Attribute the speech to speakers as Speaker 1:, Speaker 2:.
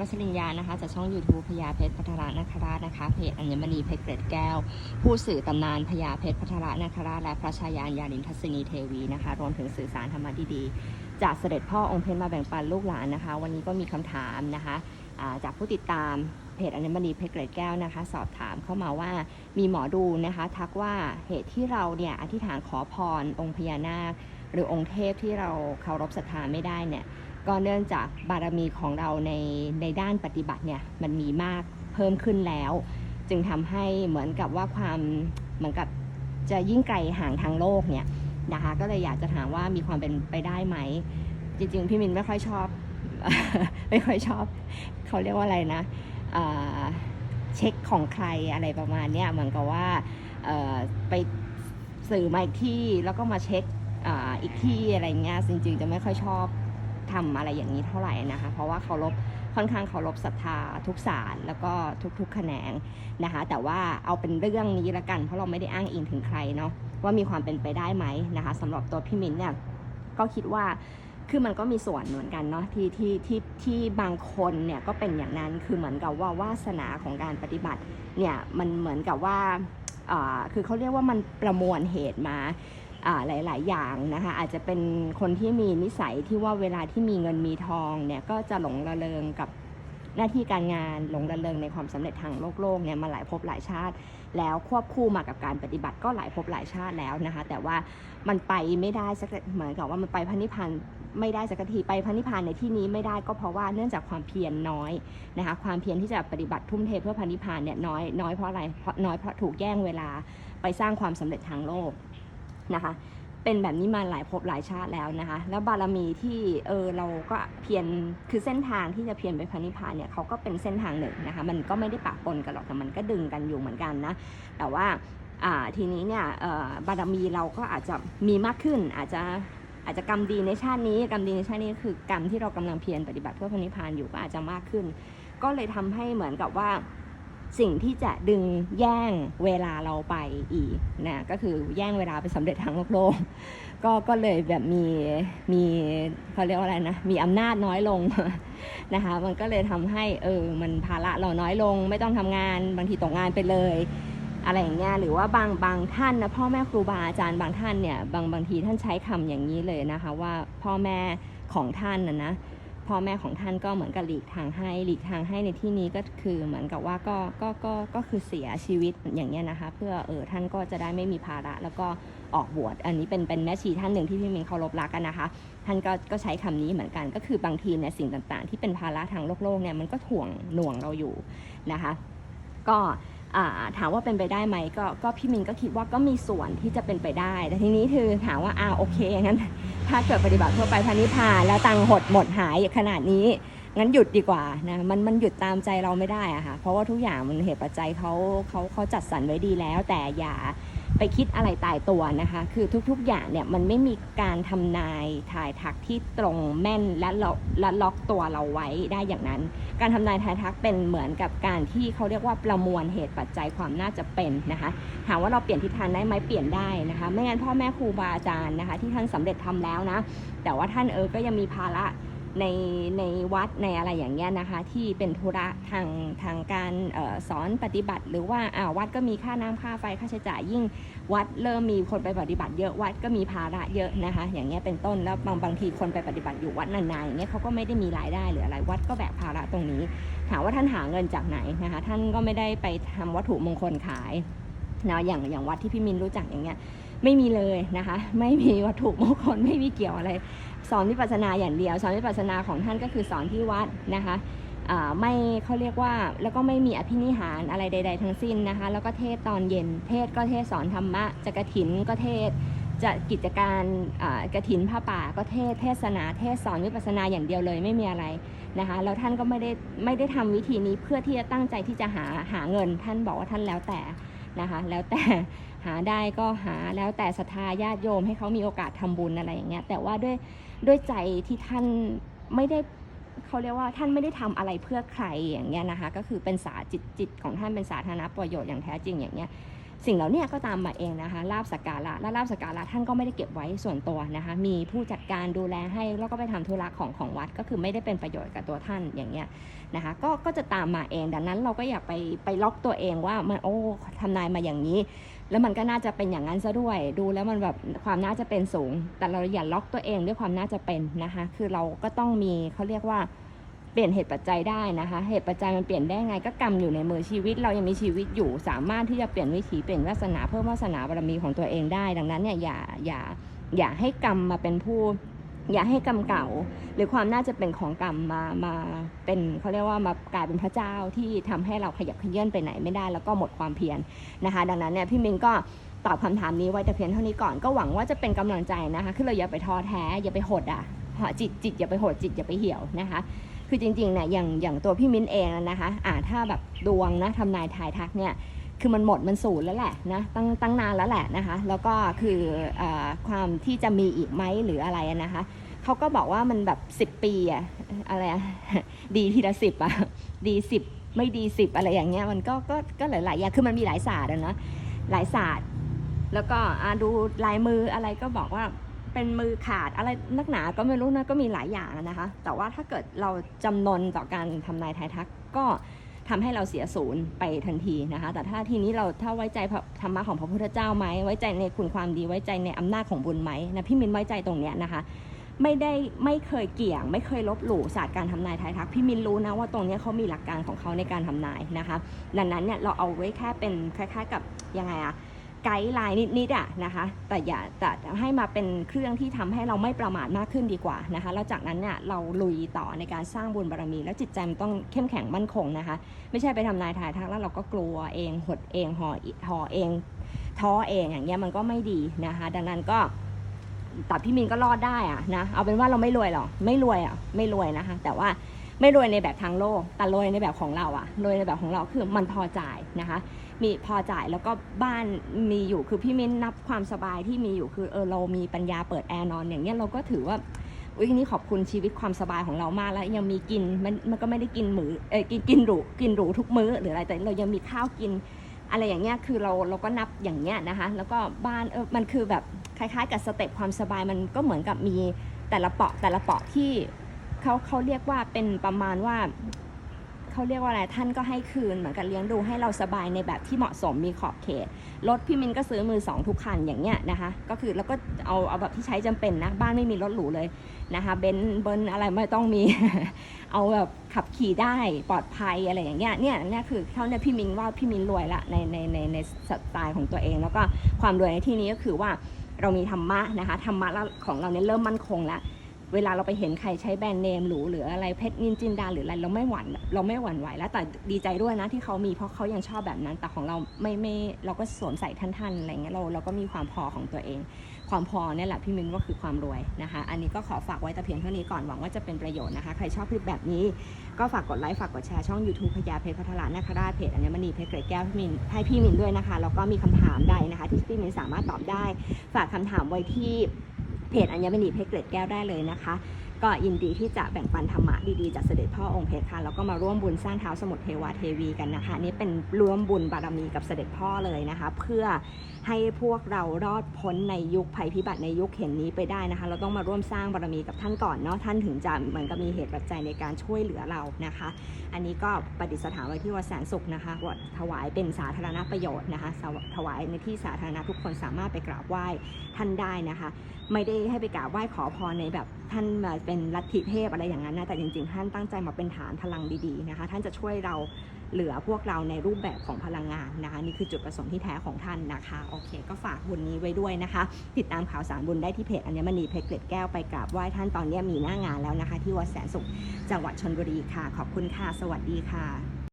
Speaker 1: วัชรินยานะคะจากช่อง YouTube พญาเพชรพัทรนาคราชนะคะเพจอัญมณีเพชรเกร็ดแก้ว ผู้สื่อตำนานพญาเพชรพัทรนาคราชและพระชายานยาลินทัศนีเทวีนะคะรวมถึงสื่อสารธรรมะดีๆ จากเสด็จพ่อองค์เพชรมาแบ่งปันลูกหลานนะคะ วันนี้ก็มีคำถามนะคะาจากผู้ติดตามเพจอัญมณีเพชรเกร็ดแก้วนะคะ สอบถามเข้ามาว่ามีหมอดูนะคะ ทักว่าเหตุที่เราเนี่ยอธิษฐานขอพรองค์พญานาค หรือองค์เทพที่เราเคารพศรัทธาไม่ได้เนี่ย ก็เนื่องจากบารมีของเราในในด้านปฏิบัติเนี่ยมันมีมากเพิ่มขึ้นแล้ว จึงทำให้เหมือนกับว่าความเหมือนกับจะยิ่งไกลห่างทางโลกเนี่ยนะคะก็เลยอยากจะถามว่ามีความเป็นไปได้ไหม จริง ๆ พี่มินไม่ค่อยชอบ ไม่ค่อยชอบ เขาเรียกว่าอะไรนะเเช็คของใครอะไรประมาณเนี้ยเหมือนกับว่าไปสื่อมาอีกที่แล้วก็มาเช็คออีกที่อะไรเงี้ยจริง ๆ จะไม่ค่อยชอบ ทำอะไรอย่างนี้เท่าไหร่นะคะ เพราะว่าเคารพค่อนข้างเคารพศรัทธาทุกศาสตร์แล้วก็ทุกๆแขนงนะคะ แต่ว่าเอาเป็นเรื่องนี้ละกัน เพราะเราไม่ได้อ้างอิงถึงใครเนาะว่ามีความเป็นไปได้ไหมนะคะสำหรับตัวพี่มิ้นเนี่ยก็คิดว่าคือมันก็มีส่วนเหมือนกันเนาะที่ที่ที่ที่บางคนเนี่ยก็เป็นอย่างนั้นคือเหมือนกับว่าวาสนาของการปฏิบัติเนี่ยมันเหมือนกับว่าคือเขาเรียกว่ามันประมวลเหตุมา หลาย ๆ อย่างนะคะอาจจะเป็นคนที่มีนิสัยที่ว่าเวลาที่มีเงินมีทองเนี่ยก็จะหลงระเริงกับหน้าที่การงานหลงระเริงในความสำเร็จทางโลกโลกเนี่ยมาหลายภพหลายชาติ แล้วควบคู่มากับการปฏิบัติก็หลายภพหลายชาติแล้วนะคะ แต่ว่ามันไปไม่ได้สักเหมือนกับว่ามันไปพระนิพพานไม่ได้สักทีไปพระนิพพานในที่นี้ไม่ได้ก็เพราะว่าเนื่องจากความเพียรน้อยนะคะความเพียรที่จะปฏิบัติทุ่มเทเพื่อพระนิพพานเนี่ยน้อยน้อยเพราะอะไรเพราะน้อยเพราะถูกแย่งเวลาไปสร้างความสำเร็จทางโลก นะคะ เป็นแบบนี้มาหลายภพหลายชาติแล้วนะคะ แล้วบารมีที่เออเราก็เพียรคือเส้นทางที่จะเพียรไปพระนิพพานเนี่ยเขาก็เป็นเส้นทางหนึ่งนะคะ มันก็ไม่ได้ปะปนกันหรอกแต่มันก็ดึงกันอยู่เหมือนกันนะ แต่ว่าอ่าทีนี้เนี่ยบารมีเราก็อาจจะมีมากขึ้นอาจจะอาจจะกรรมดีในชาตินี้กรรมดีในชาตินี้คือกรรมที่เรากำลังเพียรปฏิบัติเพื่อพระนิพพานอยู่ก็อาจจะมากขึ้น ก็เลยทำให้เหมือนกับว่า สิ่งที่จะดึงแย่งเวลาเราไปอีกนะก็คือแย่งเวลาไปสำเร็จทางโลกโลกก็ก็เลยแบบมีมีเขาเรียกว่าอะไรนะมีอำนาจน้อยลงนะคะมันก็เลยทำให้เออมันภาระเราน้อยลง ไม่ต้องทำงานบางทีตกงานไปเลยอะไรอย่างเงี้ยหรือว่าบางบางท่านนะพ่อแม่ครูบาอาจารย์บางท่านเนี่ยบางบางทีท่านใช้คำอย่างนี้เลยนะคะว่าพ่อแม่ของท่านนะนะ พ่อแม่ของท่านก็เหมือนกับหลีกทางให้หลีกทางให้ในที่นี้ก็คือเหมือนกับว่าก็ก็ก็ก็คือเสียชีวิตอย่างเงี้ยนะคะ เพื่อเออท่านก็จะได้ไม่มีภาระแล้วก็ออกบวชอันนี้เป็นเป็นแม่ชีท่านหนึ่งที่พี่มินเคารพรักกันนะคะ ท่านก็ก็ใช้คำนี้เหมือนกันก็คือบางทีเนี่ยสิ่งต่างๆ ที่เป็นภาระทางโลกโลกเนี่ยมันก็ถ่วงหน่วงเราอยู่นะคะ ก็ ถามว่าเป็นไปได้ไหมก็ก็พี่มินก็คิดว่าก็มีส่วนที่จะเป็นไปได้ แต่ทีนี้คือถามว่าอ่าโอเคงั้น ถ้าเกิดปฏิบัติทั่วไปพานิพานแล้วตังหดหมดหายขนาดนี้งั้นหยุดดีกว่านะมันมันหยุดตามใจเราไม่ได้อะค่ะเพราะว่าทุกอย่างมันเหตุปัจจัยเขาเขาเขาจัดสรรไว้ดีแล้ว แต่อย่า ไปคิดอะไรตายตัวนะคะ คือทุกๆอย่างเนี่ยมันไม่มีการทำนายทายทักที่ตรงแม่นและล็อกและล็อกตัวเราไว้ได้อย่างนั้น การทำนายทายทักเป็นเหมือนกับการที่เขาเรียกว่าประมวลเหตุปัจจัยความน่าจะเป็นนะคะ ถามว่าเราเปลี่ยนทิศทางได้ไหมเปลี่ยนได้นะคะ ไม่งั้นพ่อแม่ครูบาอาจารย์นะคะ ที่ท่านสำเร็จทำแล้วนะ แต่ว่าท่านเออก็ยังมีภาระ ในในวัดในอะไรอย่างเงี้ยนะคะ ที่เป็นธุระทางทางการออสอนปฏิบัติ หรือว่าอ่าวัดก็มีค่าน้ำค่าไฟค่าใช้จ่ายยิ่งวัดเริ่มมีคนไปปฏิบัติเยอะวัดก็มีภาระเยอะนะคะ อย่างเงี้ยเป็นต้นแล้วบางบางทีคนไปปฏิบัติอยู่วัดนานๆอย่างเงี้ยเขาก็ไม่ได้มีรายได้หรืออะไรวัดก็แบกภาระตรงนี้ ถามว่าท่านหาเงินจากไหนนะคะ ท่านก็ไม่ได้ไปทำวัตถุมงคลขายนะอย่างอย่างวัดที่พี่มินรู้จักอย่างเงี้ย ไม่มีเลยนะคะ ไม่มีวัตถุมงคลไม่มีเกี่ยวอะไร สอนวิปัสสนาอย่างเดียว สอนวิปัสสนาของท่านก็คือสอนที่วัดนะคะไม่เขาเรียกว่าแล้วก็ไม่มีอภินิหารอะไรใด ๆ ทั้งสิ้นนะคะ แล้วก็เทศตอนเย็น เทศก็เทศสอนธรรมะจะกระถินก็เทศจะกิจการกระถินผ้าป่าก็เทศเทศนาเทศสอนวิปัสสนาอย่างเดียวเลยไม่มีอะไรนะคะแล้วท่านก็ไม่ได้ไม่ได้ทำวิธีนี้เพื่อที่จะตั้งใจที่จะหาหาเงิน ท่านบอกว่าท่านแล้วแต่นะคะแล้วแต่ หาได้ก็หาแล้วแต่ศรัทธาญาติโยมให้เขามีโอกาสทำบุญอะไรอย่างเงี้ยแต่ว่าด้วยด้วยใจที่ท่านไม่ได้เขาเรียกว่าท่านไม่ได้ทำอะไรเพื่อใครอย่างเงี้ยนะคะก็คือเป็นสาจิตจิตของท่านเป็นสาธารณประโยชน์อย่างแท้จริงอย่างเงี้ย สิ่งเหล่านี้ก็ตามมาเองนะคะลาบสักการะและลาบสักการะท่านก็ไม่ได้เก็บไว้ส่วนตัวนะคะ มีผู้จัดการดูแลให้แล้วก็ไปทำธุระของของวัดก็คือไม่ได้เป็นประโยชน์กับตัวท่านอย่างเงี้ยนะคะก็ก็จะตามมาเองดังนั้นเราก็อยากไปไปล็อกตัวเองว่ามันโอ้ทำนายมาอย่างนี้ แล้วมันก็น่าจะเป็นอย่างนั้นซะด้วย ดูแล้วมันแบบความน่าจะเป็นสูง แต่เราอย่าล็อกตัวเองด้วยความน่าจะเป็นนะคะคือเราก็ต้องมีเขาเรียกว่า เปลี่ยนเหตุปัจจัยได้นะคะ เหตุปัจจัยมันเปลี่ยนได้ไงก็กรรมอยู่ในมือชีวิต เรายังมีชีวิตอยู่ สามารถที่จะเปลี่ยนวิถีเปลี่ยนวาสนาเพิ่มวาสนาบารมีของตัวเองได้ ดังนั้นเนี่ยอย่าอย่าอย่าให้กรรมมาเป็นผู้ อย่าให้กรรมเก่า หรือความน่าจะเป็นของกรรมมามาเป็นเขาเรียกว่ามากลายเป็นพระเจ้าที่ทำให้เราขยับขยื่นไปไหนไม่ได้ แล้วก็หมดความเพียรนะคะ ดังนั้นเนี่ยพี่มินก็ตอบคำถามนี้ไว้แต่เพียงเท่านี้ก่อนก็หวังว่าจะเป็นกำลังใจนะคะคือเราอย่าไปท้อแท้อย่าไปหดอะจิตจิตอย่าไปหดจิตอย่าไปเหี่ยวนะคะ คือจริงๆเนี่ยอย่างอย่างตัวพี่มิ้นเองนะคะอ่าถ้าแบบดวงนะทำนายทายทักเนี่ยคือมันหมดมันสูญแล้วแหละนะตั้งตั้งนานแล้วแหละนะคะแล้วก็คืออความที่จะมีอีกไหมหรืออะไรนะคะเขาก็บอกว่ามันแบบ 10 ปีอะอะไรอะดีทีละสิบอะดีสิบไม่ดีสิบอะไรอย่างเงี้ยมันก็ก็ก็หลายๆอย่างคือมันมีหลายศาสตร์นะหลายศาสตร์ แล้วก็ดูลายมืออะไรก็บอกว่า เป็นมือขาดอะไรนักหนาก็ไม่รู้นะก็มีหลายอย่างนะคะ แต่ว่าถ้าเกิดเราจำนนต่อการทำนายทายทักก็ทำให้เราเสียศูนย์ไปทันทีนะคะ แต่ถ้าทีนี้เราถ้าไว้ใจธรรมะของพระพุทธเจ้าไหม ไว้ใจในคุณความดี ไว้ใจในอำนาจของบุญไหมนะ พี่มินไว้ใจตรงเนี้ยนะคะ ไม่ได้ไม่เคยเกี่ยง ไม่เคยลบหลู่ศาสตร์การทำนายทายทัก พี่มินรู้นะว่าตรงเนี้ยเขามีหลักการของเขาในการทำนายนะคะ ดังนั้นเนี่ยเราเอาไว้แค่เป็นคล้ายๆกับยังไงอะ ไกด์ไลน์นิดๆอะนะคะแต่อย่าแต่ให้มาเป็นเครื่องที่ทำให้เราไม่ประมาทมากขึ้นดีกว่านะคะแล้วจากนั้นเนี่ยเราลุยต่อในการสร้างบุญบารมี แล้วจิตใจมันต้องเข้มแข็งมั่นคงนะคะ ไม่ใช่ไปทำนายทายทักแล้วเราก็กลัวเองหดเองห่อห่อเองท้อเองอย่างเงี้ยมันก็ไม่ดีนะคะ ดังนั้นก็แต่พี่มินก็รอดได้อะนะเอาเป็นว่าเราไม่รวยหรอกไม่รวยอะไม่รวยนะคะ แต่ว่าไม่รวยในแบบทางโลกแต่รวยในแบบของเราอะรวยในแบบของเราคือมันพอจ่ายนะคะ มีพอจ่ายแล้วก็บ้านมีอยู่คือพี่มิ้นนับความสบายที่มีอยู่คือเออเรามีปัญญาเปิดแอร์นอนอย่างเงี้ยเราก็ถือว่าอุ้ยนี่ขอบคุณชีวิตความสบายของเรามากแล้วยังมีกินมันมันก็ไม่ได้กินหมือเออกินกินหรูกินหรูทุกมื้อหรืออะไรแต่เรายังมีข้าวกินอะไรอย่างเงี้ยคือเราเราก็นับอย่างเงี้ยนะคะแล้วก็บ้านเออมันคือแบบคล้ายๆ กับสเต็ปความสบายมันก็เหมือนกับมีแต่ละเปาะแต่ละเปาะที่เขาเขาเรียกว่าเป็นประมาณว่า เขาเรียกว่าอะไรท่านก็ให้คืนเหมือนกับเลี้ยงดูให้เราสบายในแบบที่เหมาะสมมีขอบเขตรถพี่มินก็ซื้อมือสองทุกคันอย่างเงี้ยนะคะ ก็คือแล้วก็เอาเอาแบบที่ใช้จำเป็นนะบ้านไม่มีรถหรูเลยนะคะเบนซ์เบิร์นอะไรไม่ต้องมี เอาแบบขับขี่ได้ปลอดภัยอะไรอย่างเงี้ยเนี่ยเนี่ยคือเท่านี้พี่มินว่าพี่มินรวยละในในในในสไตล์ของตัวเอง แล้วก็ความรวยในที่นี้ก็คือว่าเรามีธรรมะนะคะธรรมะของเราเนี่ยเริ่มมั่นคงแล้ว เวลาเราไปเห็นใครใช้แบรนด์เนมหรูหรืออะไรเพชรนินจินดาหรืออะไรเราไม่หวั่นเราไม่หวั่นไหวแล้วแต่ดีใจด้วยนะที่เขามีเพราะเขายังชอบแบบนั้น แต่ของเราไม่ไม่เราก็สวมใส่ท่านๆอะไรเงี้ยเราเราก็มีความพอของตัวเอง ความพอเนี่ยแหละพี่มินว่าคือความรวยนะคะ อันนี้ก็ขอฝากไว้แต่เพียงเท่านี้ก่อนหวังว่าจะเป็นประโยชน์นะคะ ใครชอบคลิปแบบนี้ก็ฝากกดไลค์ฝากกดแชร์ช่อง YouTube พญาเพชรพัทรานาคราชเพจอัญมณีเพชรเกรดแก้วพี่มินให้พี่มินด้วยนะคะแล้วก็มีคำถามใดนะคะ ที่พี่มินสามารถตอบได้ ฝากคำถามไว้ที่ เพจอัญมณีเพชรเกรดแก้วได้เลยนะคะ ก็ยินดีที่จะแบ่งปันธรรมะดีๆจากเสด็จพ่อองค์เพชรค่ะแล้วก็มาร่วมบุญสร้างเท้าสมุทรเทวาเทวีกันนะคะนี่เป็นร่วมบุญบารมีกับเสด็จพ่อเลยนะคะ เพื่อให้พวกเรารอดพ้นในยุคภัยพิบัติในยุคเข็นนี้ไปได้นะคะ เราต้องมาร่วมสร้างบารมีกับท่านก่อนเนาะท่านถึงจะเหมือนกับมีเหตุปัจจัยในการช่วยเหลือเรานะคะ อันนี้ก็ประดิษฐานไว้ที่วัดแสนสุขนะคะวัดถวายเป็นสาธารณประโยชน์นะคะสวถวายในที่สาธารณะทุกคนสามารถไปกราบไหว้ท่านได้นะคะ ไม่ได้ให้ไปกราบไหว้ขอพรในแบบท่านมาเป็นลัทธิเทพอะไรอย่างนั้นนะแต่จริงๆ ท่านตั้งใจมาเป็นฐานพลังดีๆนะคะท่านจะช่วยเราเหลือพวกเราในรูปแบบของพลังงานนะคะนี่คือจุดประสงค์ที่แท้ของท่านนะคะโอเค ก็ฝากบุญนี้ไว้ด้วยนะคะ ติดตามข่าวสารบุญได้ที่เพจอัญมณีเพชรเกล็ดแก้วไปกราบไหว้ท่านตอนนี้มีหน้างานแล้วนะคะ ที่วัดแสนสุขจังหวัดชนบุรีค่ะ ขอบคุณค่ะสวัสดีค่ะ